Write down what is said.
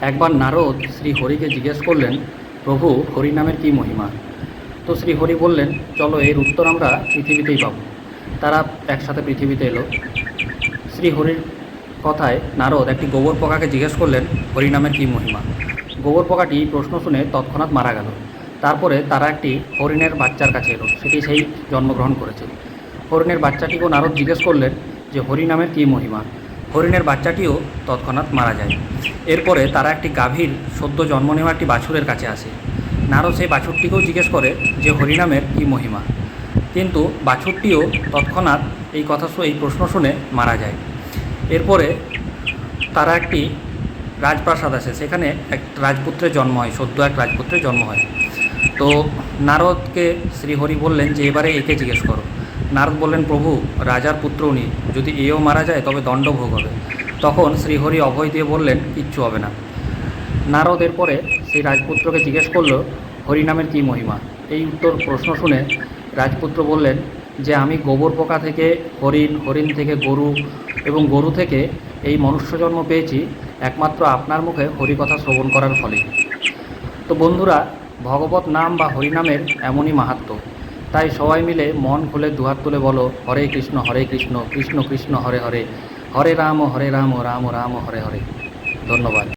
একবার নারদ শ্রী হরিকে জিজ্ঞেস করলেন, প্রভু, হরি নামের কী মহিমা? তো শ্রী হরি বললেন, চলো এর উত্তর আমরা পৃথিবীতেই পাবো। তারা একসাথে পৃথিবীতে এলো। শ্রী হরির কথায় নারদ একটি গোবর পোকাকে জিজ্ঞেস করলেন, হরি নামের কী মহিমা? গোবর পোকাটি প্রশ্ন শুনে তৎক্ষণাৎ মারা গেল। তারপরে তারা একটি হরিণের বাচ্চার কাছে এলো, সেটি সেই জন্মগ্রহণ করেছে। হরিণের বাচ্চাটিকেও নারদ জিজ্ঞেস করলেন যে, হরি নামের কী মহিমা? হরিণের বাচ্চাটিও তৎক্ষণাৎ মারা যায়। এরপরে তারা একটি গাভীর সদ্য জন্ম নেওয়া একটি বাছুরের কাছে আসে। নারদ সেই বাছুরটিকেও জিজ্ঞেস করে যে হরিনামের কী মহিমা। কিন্তু বাছুরটিও তৎক্ষণাৎ এই কথা এই প্রশ্ন শুনে মারা যায়। এরপরে তারা একটি রাজপ্রাসাদ আছে, সেখানে এক রাজপুত্রের জন্ম হয়, সদ্য এক রাজপুত্রের জন্ম হয়। তো নারদকে শ্রীহরি বললেন যে এবারে একে জিজ্ঞেস করো। নারদ বললেন, প্রভু, রাজার পুত্র উনি। যদি এও মারা যায়, তবে দণ্ডভোগ হবে। তখন শ্রীহরি অভয় দিয়ে বললেন, কিচ্ছু হবে না। নারদ এরপরে সেই রাজপুত্রকে জিজ্ঞেস করল হরিনামের কী মহিমা? এই উত্তর প্রশ্ন শুনে রাজপুত্র বললেন, যে আমি গোবর পোকা থেকে হরিণ হরিণ থেকে গরু এবং গরু থেকে এই মনুষ্য জন্ম পেয়েছি, একমাত্র আপনার মুখে হরিকথা শ্রবণ করার ফলে। তো বন্ধুরা, ভগবত নাম বা হরিনামের এমনই মাহাত্ম্য তাই সবাই মিলে মন খুলে দুহাত তুলে বলো, হরে কৃষ্ণ হরে কৃষ্ণ কৃষ্ণ কৃষ্ণ, হরে হরে। হরে রাম হরে রাম রাম রাম, হরে হরে। ধন্যবাদ।